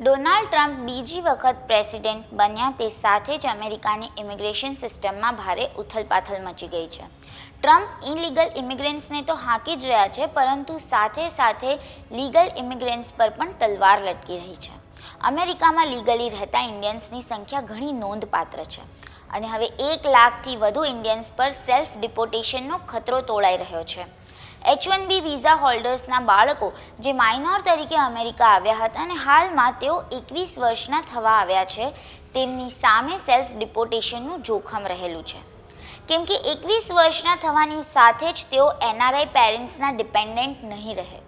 Donald Trump બીજી વખત president બન્યા તે સાથે જ અમેરિકાની ઇમિગ્રેશન સિસ્ટમમાં ભારે ઉથલપાથલ મચી ગઈ છે. ટ્રમ્પ ઇનલીગલ ઇમિગ્રન્ટ્સને તો હાંકી જ રહ્યા છે, પરંતુ સાથે સાથે લીગલ ઇમિગ્રન્ટ્સ પર પણ તલવાર લટકી રહી છે. અમેરિકામાં લીગલી રહેતા ઇન્ડિયન્સની સંખ્યા ઘણી નોંધપાત્ર છે અને હવે એક લાખથી વધુ ઇન્ડિયન્સ પર સેલ્ફ ડિપોટેશનનો ખતરો તોળાઈ રહ્યો છે. એચ વન બી વિઝા હોલ્ડર્સના બાળકો, જે માઇનોર તરીકે અમેરિકા આવ્યા હતા અને હાલમાં તેઓ એકવીસ વર્ષના થવા આવ્યા છે, તેમની સામે સેલ્ફ ડિપોટેશનનું જોખમ રહેલું છે. કેમ કે એકવીસ વર્ષના થવાની સાથે જ તેઓ એનઆરઆઈ પેરેન્ટ્સના ડિપેન્ડન્ટ નહીં રહે.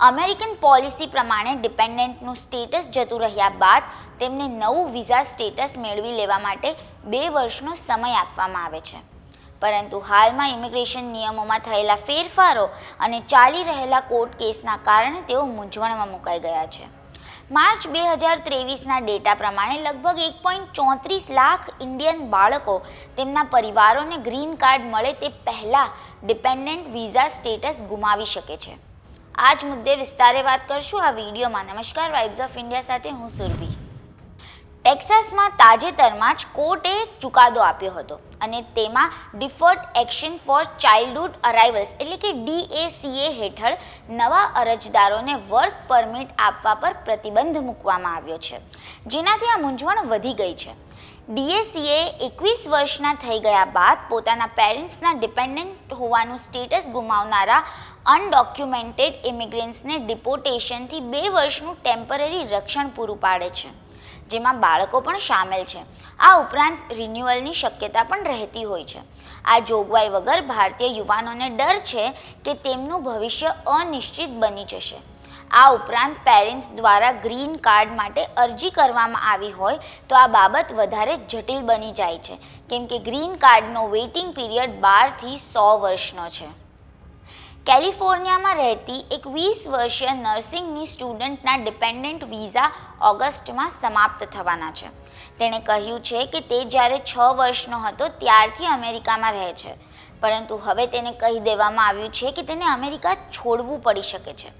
અમેરિકન પોલિસી પ્રમાણે ડિપેન્ડન્ટનું સ્ટેટસ જતું રહ્યા બાદ તેમને નવું વિઝા સ્ટેટસ મેળવી લેવા માટે બે વર્ષનો સમય આપવામાં આવે છે. પરંતુ હાલમાં ઇમિગ્રેશન નિયમોમાં થયેલા ફેરફારો અને ચાલી રહેલા કોર્ટ કેસના કારણે તેઓ મૂંઝવણમાં મુકાઈ ગયા છે. માર્ચ બે હજાર ત્રેવીસના ડેટા પ્રમાણે લગભગ એક પોઈન્ટ ચોત્રીસ લાખ ઇન્ડિયન બાળકો તેમના પરિવારોને ગ્રીન કાર્ડ મળે તે પહેલાં ડિપેન્ડન્ટ વિઝા સ્ટેટસ ગુમાવી શકે છે. આ જ મુદ્દે વિસ્તારે વાત કરશું આ વિડીયોમાં. નમસ્કાર, વાઇબ્સ ઓફ ઇન્ડિયા સાથે હું સુરભી. ટેક્સાસમાં તાજેતરમાં જ કોર્ટે ચુકાદો આપ્યો હતો. અને તેમાં deferred action for childhood arrivals એટલે કે ડીએસીએ હેઠળ નવા અરજદારોને વર્ક પરમિટ આપવા પર પ્રતિબંધ મૂકવામાં આવ્યો છે. જેનાથી આ મૂંઝવણ વધી ગઈ છે. ડીએસીએ એકવીસ વર્ષના થઈ ગયા બાદ પોતાના પેરેન્ટ્સના ડિપેન્ડન્ટ હોવાનું સ્ટેટસ ગુમાવનારા અનડોક્યુમેન્ટેડ ઇમિગ્રન્ટ્સને ડિપોટેશનથી બે વર્ષનું ટેમ્પરરી રક્ષણ પૂરું પાડે છે. જેમાં બાળકો પણ સામેલ છે. આ ઉપરાંત રિન્યુઅલની શક્યતા પણ રહેતી હોય છે. આ જોગવાઈ વગર ભારતીય યુવાનોને ડર છે કે તેમનું ભવિષ્ય અનિશ્ચિત બની જશે. આ ઉપરાંત પેરેન્ટ્સ દ્વારા ગ્રીન કાર્ડ માટે અરજી કરવામાં આવી હોય તો આ બાબત વધારે જટિલ બની જાય છે. કેમ કે ગ્રીન કાર્ડનો વેઇટિંગ પીરિયડ બારથી સો વર્ષનો છે. કેલિફોર્નિયામાં રહેતી એક વીસ વર્ષીય નર્સિંગની સ્ટુડન્ટના ડિપેન્ડન્ટ વિઝા ઓગસ્ટમાં સમાપ્ત થવાના છે. તેણે કહ્યું છે કે તે જ્યારે છ વર્ષનો હતો ત્યારથી અમેરિકામાં રહે છે. પરંતુ હવે તેને કહી દેવામાં આવ્યું છે કે તેને અમેરિકા છોડવું પડી શકે છે.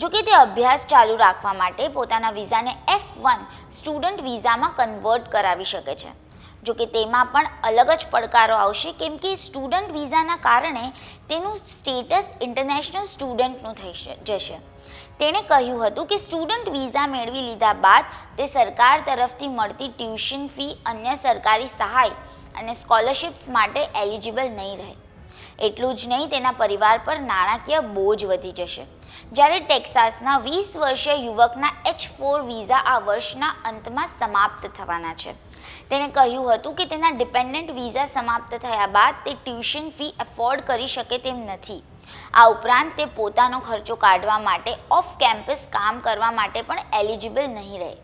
જો કે તે અભ્યાસ ચાલુ રાખવા માટે પોતાના વિઝાને એફ વન સ્ટુડન્ટ વિઝામાં કન્વર્ટ કરાવી શકે છે. જો કે તેમાં પણ અલગ જ પડકારો આવશે, કેમ કે સ્ટુડન્ટ વિઝાના કારણે તેનું સ્ટેટસ ઇન્ટરનેશનલ સ્ટુડન્ટનું થઈ જશે. તેણે કહ્યું હતું કે સ્ટુડન્ટ વિઝા મેળવી લીધા બાદ તે સરકાર તરફથી મળતી ટ્યુશન ફી, અન્ય સરકારી સહાય અને સ્કોલરશિપ્સ માટે એલિજિબલ નહીં રહે. એટલું જ નહીં, તેના પરિવાર પર નાણાકીય બોજ વધી જશે. જ્યારે ટેક્સાસના વીસ વર્ષીય યુવકના એચ ફોર વિઝા આ વર્ષના અંતમાં સમાપ્ત થવાના છે. તેણે કહ્યું હતું કે તેના ડિપેન્ડન્ટ વિઝા સમાપ્ત થયા બાદ તે ટ્યુશન ફી એફોર્ડ કરી શકે તેમ નથી. આ ઉપરાંત તે પોતાનો ખર્ચો કાઢવા માટે ઓફ કેમ્પસ કામ કરવા માટે પણ એલિજિબલ નહીં રહે.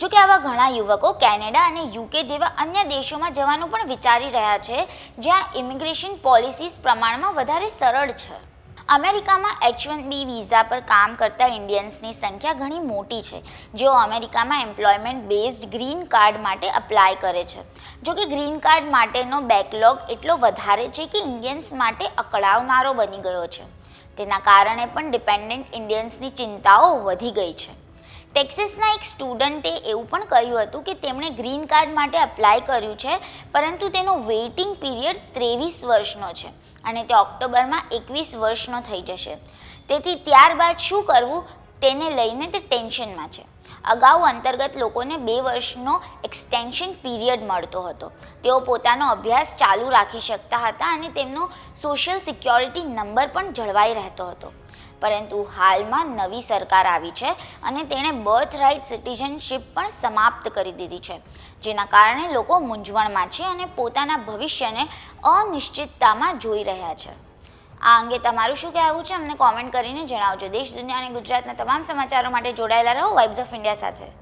જો કે આવા ઘણા યુવકો કેનેડા અને યુકે જેવા અન્ય દેશોમાં જવાનું પણ વિચારી રહ્યા છે, જ્યાં ઇમિગ્રેશન પોલિસીસ પ્રમાણમાં વધારે સરળ છે. અમેરિકામાં એચ વન બી વિઝા પર કામ કરતા ઇન્ડિયન્સની સંખ્યા ઘણી મોટી છે, જેઓ અમેરિકામાં એમ્પ્લોયમેન્ટ બેઝડ ગ્રીન કાર્ડ માટે અપ્લાય કરે છે. જો કે ગ્રીન કાર્ડ માટેનો બેકલોગ એટલો વધારે છે કે ઇન્ડિયન્સ માટે અકળાવનારો બની ગયો છે. તેના કારણે પણ ડિપેન્ડન્ટ ઇન્ડિયન્સની ચિંતાઓ વધી ગઈ છે. ટેક્સિસના એક સ્ટુડન્ટે એવું પણ કહ્યું હતું કે તેમણે ગ્રીન કાર્ડ માટે અપ્લાય કર્યું છે, પરંતુ તેનો વેઇટિંગ પીરિયડ ત્રેવીસ વર્ષનો છે અને તે ઓક્ટોબરમાં એકવીસ વર્ષનો થઈ જશે. તેથી ત્યારબાદ શું કરવું? તેને લઈને તે ટેન્શનમાં છે. અગાઉ અંતર્ગત લોકોને બે વર્ષનો એક્સટેન્શન પીરિયડ મળતો હતો. તેઓ પોતાનો અભ્યાસ ચાલુ રાખી શકતા હતા અને તેમનો સોશિયલ સિક્યોરિટી નંબર પણ જળવાઈ રહેતો હતો. પરંતુ હાલમાં નવી સરકાર આવી છે અને તેણે બર્થ રાઇટ સિટીઝનશીપ પણ સમાપ્ત કરી દીધી છે. જેના કારણે લોકો મૂંઝવણમાં છે અને પોતાના ભવિષ્યને અનિશ્ચિતતામાં જોઈ રહ્યા છે. આ અંગે તમારું શું કહેવું છે? અમને કોમેન્ટ કરીને જણાવજો. દેશ, દુનિયા અને ગુજરાતના તમામ સમાચારો માટે જોડાયેલા રહો. વાઇબ્સ ઓફ ઇન્ડિયા સાથે.